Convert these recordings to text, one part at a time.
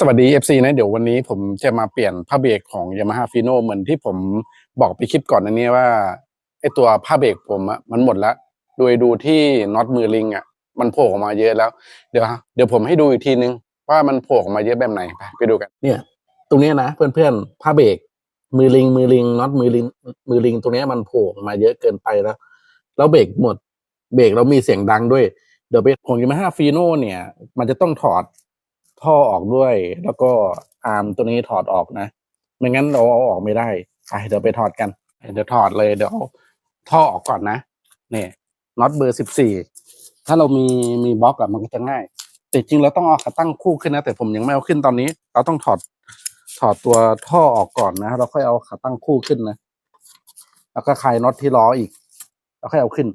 สวัสดี FC นะเดี๋ยววันนี้ผมจะมาเปลี่ยนผ้าเบรกของ Yamaha f i n o เหมือนที่ผมบอกไปคลิปก่อนอันนี้ว่าไอตัวผ้าเบรกผมอะมันหมดแล้วโดยดูที่น็อตมือลิงอะมันโผล่ออกมาเยอะแล้ว เดี๋ยวเดี๋ยวผมให้ดูอีกทีนึง ว่ามันโผล่ออกมาเยอะแบบไหนไปไปดูกัน เนี่ย ตรงนี้นะเพื่อนๆผ้าเบรกมือลิงมือลิงน็อตมือลิงมือลิงตรงนี้มันโผล่มาเยอะเกินไปแล้วแล้วเบรกหมดเบรกเรามีเสียงดังด้วยเดี๋ยวเบรกของ Yamaha f i n o เนี่ย มันจะต้องถอด ท่อออกด้วย แล้วก็อาร์มตัวนี้ถอดออกนะไม่งั้นเราเอาออกไม่ได้ไปเดี๋ยวไปถอดกันเดี๋ยวถอดเลยเดี๋ยวเอาท่อออกก่อนนะเนี่ยน็อตเบอร์สิบสี่ถ้าเรามีมีบล็อกอะมันก็จะง่าย แต่จริงเราต้องเอาขาตั้งคู่ขึ้นนะ แต่ผมยังไม่เอาขึ้นตอนนี้ เราต้องถอดถอดตัวท่อออกก่อนนะเราค่อยเอาขาตั้งคู่ขึ้นนะแล้วก็คลายน็อตที่ล้ออีก แล้วค่อยเอาขึ้น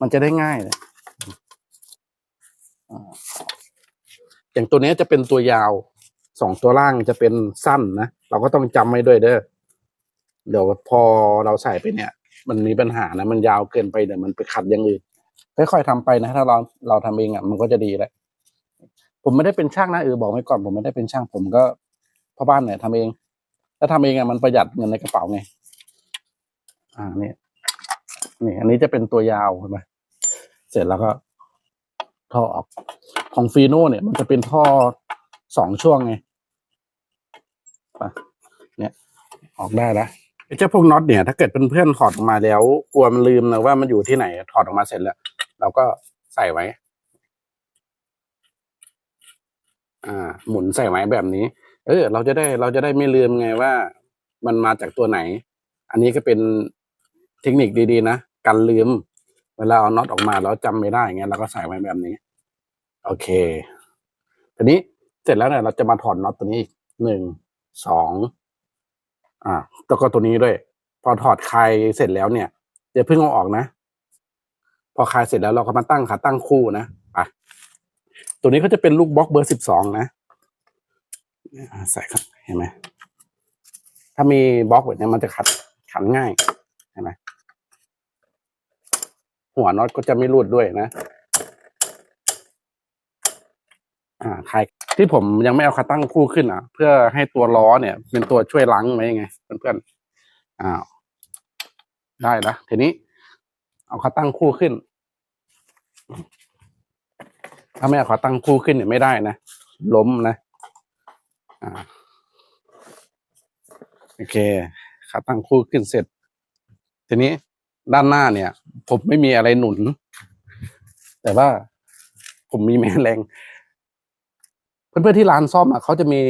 มันจะได้ง่ายเลย อย่างตัวนี้จะเป็นตัวยาวสองตัวล่างจะเป็นสั้นนะ เราก็ต้องจำไว้ด้วยเด้อเดี๋ยวพอเราใส่ไปเนี่ย มันมีปัญหานะ มันยาวเกินไปเดี๋ยวมันไปขัดอย่างอื่นค่อยๆทำไปนะ ถ้าเราเราทำเองอะมันก็จะดีแหละผมไม่ได้เป็นช่างนะเออบอกไว้ก่อนผมไม่ได้เป็นช่าง ผมก็พ่อบ้านเนี่ยทำเองถ้าทำเองอะมันประหยัดเงินในกระเป๋าไงอ่าเนี่ยนี่ อันนี้จะเป็นตัวยาวเห็นไหมเสร็จแล้วก็ท่อออก ของฟีโน่เนี่ย มันจะเป็นท่อสองช่วงไงไปเนี่ยออกได้แล้วไอ้เจ้าพวกน็อตเนี่ย ถ้าเกิดเพื่อนถอดออกมาแล้ว กลัวมันลืมนะว่ามันอยู่ที่ไหน ถอดออกมาเสร็จแล้ว เราก็ใส่ไว้ อ่า หมุนใส่ไว้แบบนี้ เออ เราจะได้เราจะได้ไม่ลืมไงว่ามันมาจากตัวไหน อันนี้ก็เป็นเทคนิคดีๆนะ กันลืม เวลาเอาน็อตออกมาแล้วจำไม่ได้เงี้ยเราก็ใส่ไว้แบบนี้ โอเคทีนี้เสร็จแล้วเนี่ยเราจะมาถอดน็อตตัวนี้หนึ่งสองอ่าแล้วก็ตัวนี้ด้วย พอถอดคลายเสร็จแล้วเนี่ยอย่าเพิ่งเอาออกนะ พอคลายเสร็จแล้วเราก็มาตั้งขาตั้งคู่นะไปตัวนี้ก็จะเป็นลูกบล็อกเบอร์สิบสองนะใส่ครับเห็นไหมถ้ามีบล็อกแบบนี้มันจะขัดขันง่ายเห็นไหมหัวน็อตก็จะไม่รูดด้วยนะ อ่าคลายที่ผมยังไม่เอาขาตั้งคู่ขึ้นอะ เพื่อให้ตัวล้อเนี่ย เป็นตัวช่วยล้างไว้ไงเพื่อนๆอ้าวได้ละทีนี้ เอาขาตั้งคู่ขึ้น ถ้าไม่เอาขาตั้งคู่ขึ้นเนี่ยไม่ได้นะล้มนะอ่าโอเคขาตั้งคู่ขึ้นเสร็จ ทีนี้ด้านหน้าเนี่ย ผมไม่มีอะไรหนุน แต่ว่าผมมีแม่แรง เพื่อนๆที่ร้านซ่อมอะเขาจะมี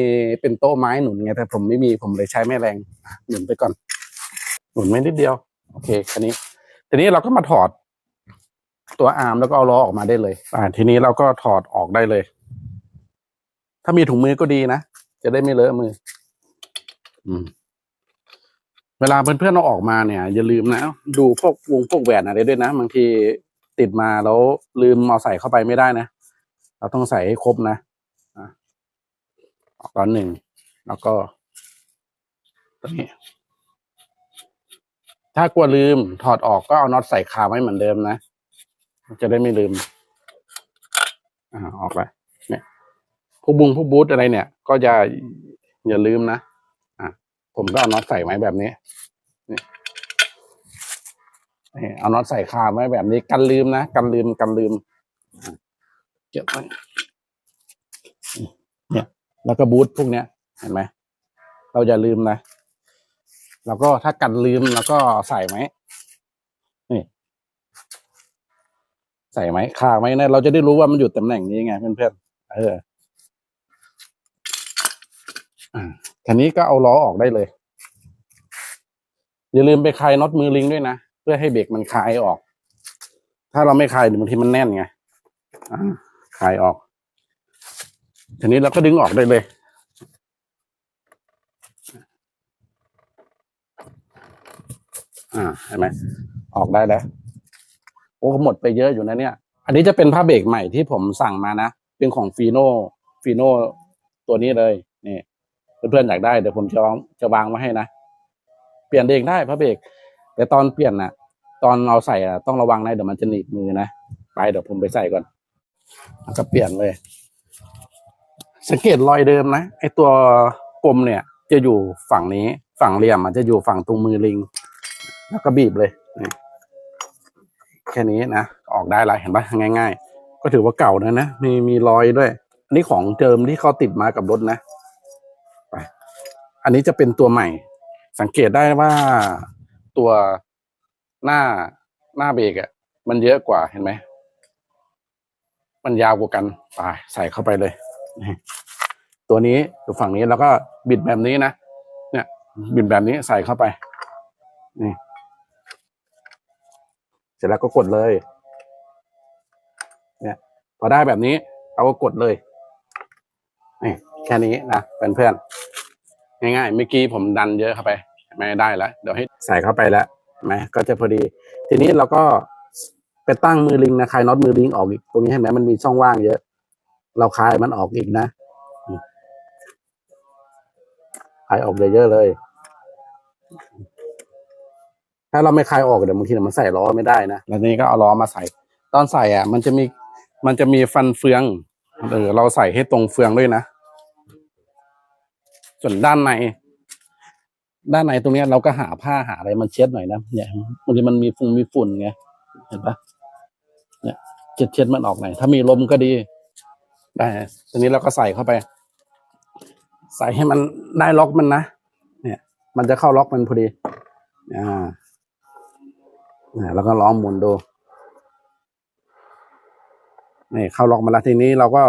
เป็นโต๊ะไม้หนุนไงแต่ผมไม่มีผมเลยใช้แม่แรงหนุนไปก่อน หนุนไม่นิดเดียว โอเคคันนี้ ทีนี้เราก็มาถอด ตัวอาร์มแล้วก็เอาล้อออกมาได้เลย อ่า ทีนี้เราก็ถอดออกได้เลย ถ้ามีถุงมือก็ดีนะจะได้ไม่เลอะมือ อืม เวลาเพื่อนๆเราออกมาเนี่ย อย่าลืมนะดูพวกวงพวกแหวนอะไรด้วยนะบางทีติดมาแล้วลืมเอาใส่เข้าไปไม่ได้นะเราต้องใส่ให้ครบนะ ตอนหนึ่งแล้วก็ตัวนี้ ถ้ากลัวลืมถอดออกก็เอาน็อตใส่คาไว้เหมือนเดิมนะจะได้ไม่ลืมอ่าออกไปเนี่ยพวกบุงพวกบูทอะไรเนี่ย ก็อย่าอย่าลืมนะอะผมก็เอาน็อตใส่ไว้แบบนี้นี่เอาน็อตใส่คาไว้แบบนี้ กันลืมนะกันลืมกันลืมเก็บไว้เนี่ย แล้วก็บูทพวกเนี้ยเห็นไหมเราอย่าลืมนะ แล้วก็ถ้ากันลืมแล้วก็ใส่ไหมนี่ใส่ไหมคาไหมนะเราจะได้รู้ว่ามันอยู่ตำแหน่งนี้ไงเพื่อนๆเอออันนี้ก็เอาล้อออกได้เลย อย่าลืมไปคลายน็อตมือลิงด้วยนะ เพื่อให้เบรกมันคลายออก ถ้าเราไม่คลายบางทีมันแน่นไงคลายออก ทีนี้เราก็ดึงออกได้เลย อ่าเห็นไหมออกได้แล้วโอ้หมดไปเยอะอยู่นะเนี่ย อันนี้จะเป็นผ้าเบรกใหม่ที่ผมสั่งมานะ เป็นของฟีโน่ฟีโน่ตัวนี้เลยนี่เพื่อนๆอยากได้เดี๋ยวผมจะวางจะวางไว้ให้นะ เปลี่ยนเองได้ผ้าเบรกแต่ตอนเปลี่ยนน่ะ ตอนเราใส่อะต้องระวังนะเดี๋ยวมันจะหนีบมือนะไปเดี๋ยวผมไปใส่ก่อนแล้วก็เปลี่ยนเลย สังเกตรอยเดิมนะไอตัวกลมเนี่ย จะอยู่ฝั่งนี้ฝั่งเหลี่ยมมันจะอยู่ฝั่งตรงมือลิง แล้วก็บีบเลยแค่นี้นะออกได้ละเห็นปะง่าย ๆ ก็ถือว่าเก่านะนะมีมีรอยด้วย อันนี้ของเดิมที่เขาติดมากับรถนะไปอันนี้จะเป็นตัวใหม่ สังเกตได้ว่าตัวหน้าหน้าเบรกอะมันเยอะกว่าเห็นไหมมันยาวกว่ากันไปใส่เข้าไปเลย ตัวนี้อยู่ฝั่งนี้แล้วก็บิดแบบนี้นะเนี่ย บิดแบบนี้ใส่เข้าไป นี่ เสร็จแล้วก็กดเลย เนี่ย พอได้แบบนี้เราก็กดเลยนี่แค่นี้นะเพื่อนๆง่ายๆเมื่อกี้ผมดันเยอะเข้าไปไม่ได้แล้วเดี๋ยวให้ใส่เข้าไปแล้วเห็นไหมก็จะพอดี ทีนี้เราก็ไปตั้งมือลิงนะคลายน็อตมือลิงออกอีกตรงนี้เห็นไหมมันมีช่องว่างเยอะ เราคลายมันออกอีกนะคลายออกเยอะๆเลย ถ้าเราไม่คลายออกเดี๋ยวบางทีมันใส่ล้อไม่ได้นะแล้วนี้ก็เอาล้อมาใส่ ตอนใส่อะ มันจะมีมันจะมีฟันเฟืองเออเราใส่ให้ตรงเฟืองด้วยนะส่วนด้านใน ด้านในตรงนี้เราก็หาผ้าหาอะไรมันเช็ดหน่อยนะเนี่ยบางทีมันมีฝุ่นมีฝุ่นไงเห็นปะเนี่ยเช็ดเช็ดมันออกหน่อยถ้ามีลมก็ดี ได้ทีนี้เราก็ใส่เข้าไป ใส่ให้มันได้ล็อกมันนะเนี่ย มันจะเข้าล็อกมันพอดี อ่านี่แล้วก็ล้อมหมุนดูนี่เข้าล็อกมาแล้วทีนี้เราก็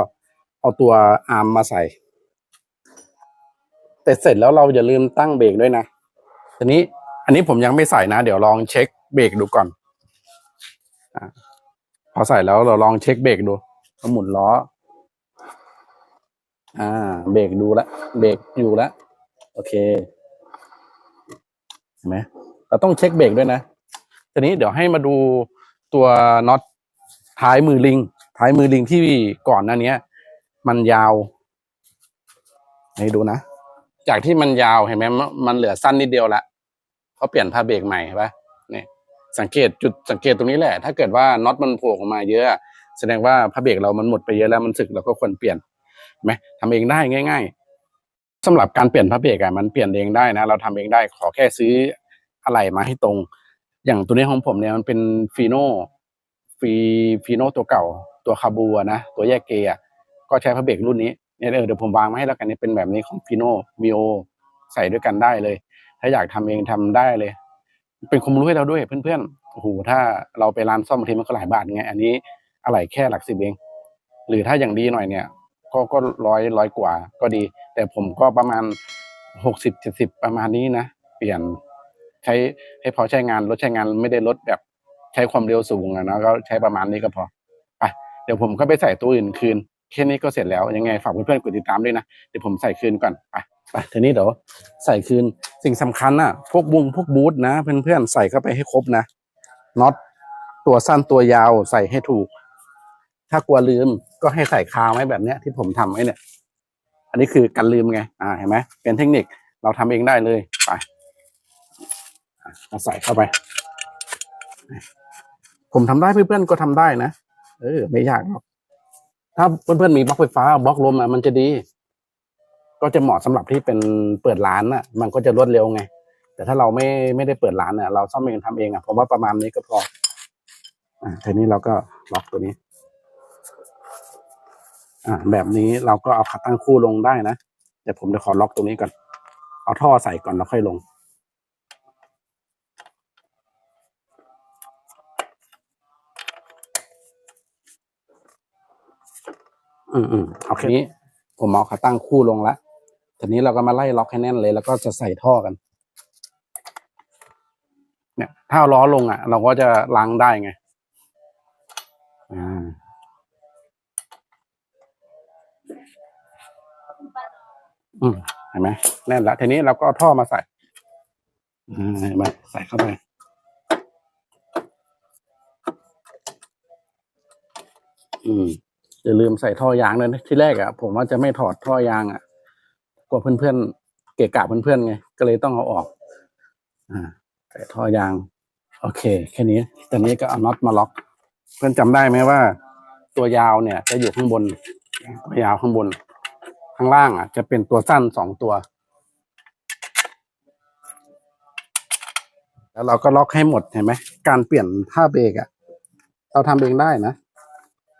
เอาตัวอาร์มมาใส่แต่เสร็จแล้วเราอย่าลืมตั้งเบรกด้วยนะทีนี้ อันนี้ผมยังไม่ใส่นะ เดี๋ยวลองเช็คเบรกดูก่อนอาพอใส่แล้วเราลองเช็คเบรกดูก็หมุนล้อ อ่า เบรกดูแล้วเบรกอยู่แล้วโอเคเห็นไหมเราต้องเช็คเบรกด้วยนะทีนี้เดี๋ยวให้มาดูตัวน็อตท้ายมือลิง ท้ายมือลิงที่ก่อนหน้านี้มันยาวให้ดูนะ จากที่มันยาวเห็นไหมมันเหลือสั้นนิดเดียวละเขาเปลี่ยนผ้าเบรกใหม่เห็นปะเนี่ยสังเกตจุดสังเกตตรงนี้แหละ ถ้าเกิดว่าน็อตมันโผล่ออกมาเยอะ แสดงว่าผ้าเบรกเรามันหมดไปเยอะแล้วมันสึกเราก็ควรเปลี่ยน ไหมทำเองได้ง่าย ๆสำหรับการเปลี่ยนผ้าเบรกอะมันเปลี่ยนเองได้นะ เราทำเองได้ขอแค่ซื้ออะไรมาให้ตรง อย่างตัวนี้ของผมเนี่ยมันเป็นฟีโน่ฟีฟีโน่ตัวเก่า ตัวคาบูนะตัวแยกเกียร์ก็ใช้ผ้าเบรกรุ่นนี้เนี่ยเออเดี๋ยวผมวางมาให้แล้วกันนี่เป็นแบบนี้ของฟีโน่มิโอใส่ด้วยกันได้เลย ถ้าอยากทำเองทำได้เลย เป็นความรู้ให้เราด้วยเพื่อนๆโอ้โหถ้าเราไปร้านซ่อมบางทีมันก็หลายบาทไงอันนี้อะไรแค่หลักสิบเอง หรือถ้าอย่างดีหน่อยเนี่ย ก็ก็ร้อยร้อยกว่าก็ดี แต่ผมก็ประมาณหกสิบเจ็ดสิบประมาณนี้นะเปลี่ยนใช้ให้พอใช้งานรถใช้งานไม่ได้ลดแบบใช้ความเร็วสูงอะนะก็ใช้ประมาณนี้ก็พอไปเดี๋ยวผมก็ไปใส่ตัวอื่นคืนแค่นี้ก็เสร็จแล้วยังไงฝากเพื่อนๆกดติดตามด้วยนะเดี๋ยวผมใส่คืนก่อนไปไปทีนี้เดี๋ยวใส่คืนสิ่งสำคัญน่ะพวกบุงพวกบูทนะ เพื่อนๆใส่เข้าไปให้ครบนะน็อตตัวสั้นตัวยาวใส่ให้ถูก ถ้ากลัวลืมก็ให้ใส่คาไว้แบบเนี้ยที่ผมทำไว้เนี่ย อันนี้คือกันลืมไง อ่าเห็นไหมเป็นเทคนิคเราทำเองได้เลยไปอะเอาใส่เข้าไป ผมทำได้เพื่อนๆก็ทำได้นะเออ ไม่ยากหรอกถ้าเพื่อนๆมีบล็อกไฟฟ้าบล็อกลมอะมันจะดี ก็จะเหมาะสำหรับที่เป็นเปิดร้านอะ มันก็จะรวดเร็วไง แต่ถ้าเราไม่ไม่ได้เปิดร้านเนี่ยเราซ่อมเองทำเองอะผมว่าประมาณนี้ก็พออ่าทีนี้เราก็ล็อกตัวนี้ อ่าแบบนี้เราก็เอาขาตั้งคู่ลงได้นะเดี๋ยวผมจะขอล็อกตรงนี้ก่อน เอาท่อใส่ก่อนแล้วค่อยลง อืมอืมโอเคนี้ผมเอาขาตั้งคู่ลงแล้วทีนี้เราก็มาไล่ล็อกให้แน่นเลย แล้วก็จะใส่ท่อกัน เนี่ย ถ้าเอาล้อลงอะ เราก็จะล้างได้ไง อ่า อืมเห็นไหมแน่นละทีนี้เราก็เอาท่อมาใส่อ่าเห็นไหมใส่เข้าไปอืมอย่าลืมใส่ท่อยางด้วยนะที่แรกอะผมว่าจะไม่ถอดท่อยางอะกลัวเพื่อนๆเกะกะเพื่อนๆไงก็เลยต้องเอาออก อ่า ใส่ท่อยาง โอเค แค่นี้ตอนนี้ก็เอาน็อตมาล็อก เพื่อนจำได้ไหมว่า ตัวยาวเนี่ย จะอยู่ข้างบน ตัวยาวข้างบนางล่างอะ จะเป็นตัวสั้นสองตัว แล้วเราก็ล็อกให้หมดเห็นไหม การเปลี่ยนผ้าเบรกอะ เราทำเองได้นะ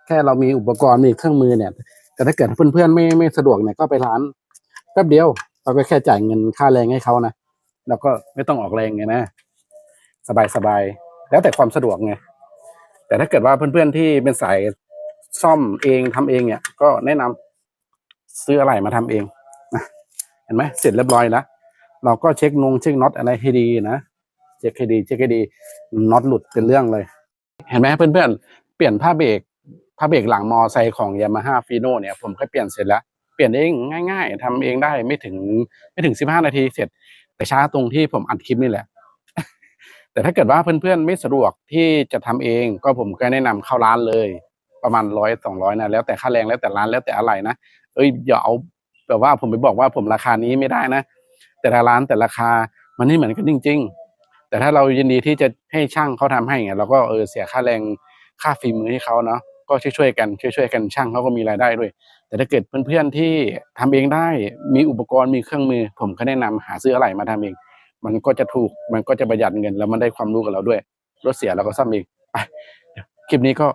แค่เรามีอุปกรณ์มีเครื่องมือเนี่ย แต่ถ้าเกิดเพื่อนๆไม่ไม่สะดวกเนี่ยก็ไปร้านแป๊บเดียว เราก็แค่จ่ายเงินค่าแรงให้เขานะแล้วก็ไม่ต้องออกแรงไงนะสบายสบายๆ แล้วแต่ความสะดวกไง แต่ถ้าเกิดว่าเพื่อนๆที่เป็นสายซ่อมเองทำเองเนี่ย ก็แนะนำ ซื้ออะไรมาทำเองนะเห็นไหมเสร็จเรียบร้อยแล้วเราก็เช็คนงเช็คน็อตอะไรให้ดีนะเช็คให้ดีเช็คให้ดีน็อตหลุดเป็นเรื่องเลย เห็นไหมเพื่อนๆเปลี่ยนผ้าเบรกผ้าเบรกหลังมอไซค์ของยามาฮ่าฟีโนเนี่ยผมก็เปลี่ยนเสร็จแล้วเปลี่ยนเองง่าย ๆทำเองได้ไม่ถึงไม่ถึงสิบห้านาทีเสร็จ แต่ช้าตรงที่ผมอัดคลิปนี่แหละ แต่ถ้าเกิดว่าเพื่อนๆไม่สะดวกที่จะทำเองก็ผมก็แนะนำเข้าร้านเลย ประมาณร้อยสองร้อยนะแล้วแต่ค่าแรงแล้วแต่ร้านแล้วแต่อะไรนะเอ้ยอย่าเอาแบบว่าผมไปบอกว่าผมราคานี้ไม่ได้นะ แต่ละร้านแต่ราคามันไม่เหมือนกันจริง ๆ แต่ถ้าเรายินดีที่จะให้ช่างเขาทำให้ไงเราก็เออเสียค่าแรงค่าฝีมือให้เขาเนาะก็ช่วยๆกันช่วยๆกันช่างเขาก็มีรายได้ด้วย แต่ถ้าเกิดเพื่อนๆที่ทำเองได้มีอุปกรณ์มีเครื่องมือ ผมก็แนะนำหาซื้ออะไรมาทำเอง มันก็จะถูกมันก็จะประหยัดเงินแล้วมันได้ความรู้กับเราด้วยรถเสียเราก็ซ่อมเองคลิปนี้ก็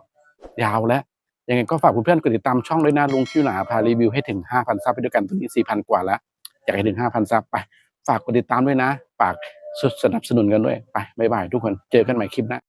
ยาวแล้วยังไงก็ฝากเพื่อนๆกดติดตามช่องด้วยนะลุงคิวหนาพารีวิวให้ถึง 5,000 ซับไปด้วยกันตอนนี้ 4,000 กว่าแล้ว อยากให้ถึง 5,000 ซับไป ฝากกดติดตามด้วยนะ ฝากสนับสนุนกันด้วย ไปบ๊ายบายทุกคน เจอกันใหม่คลิปหน้า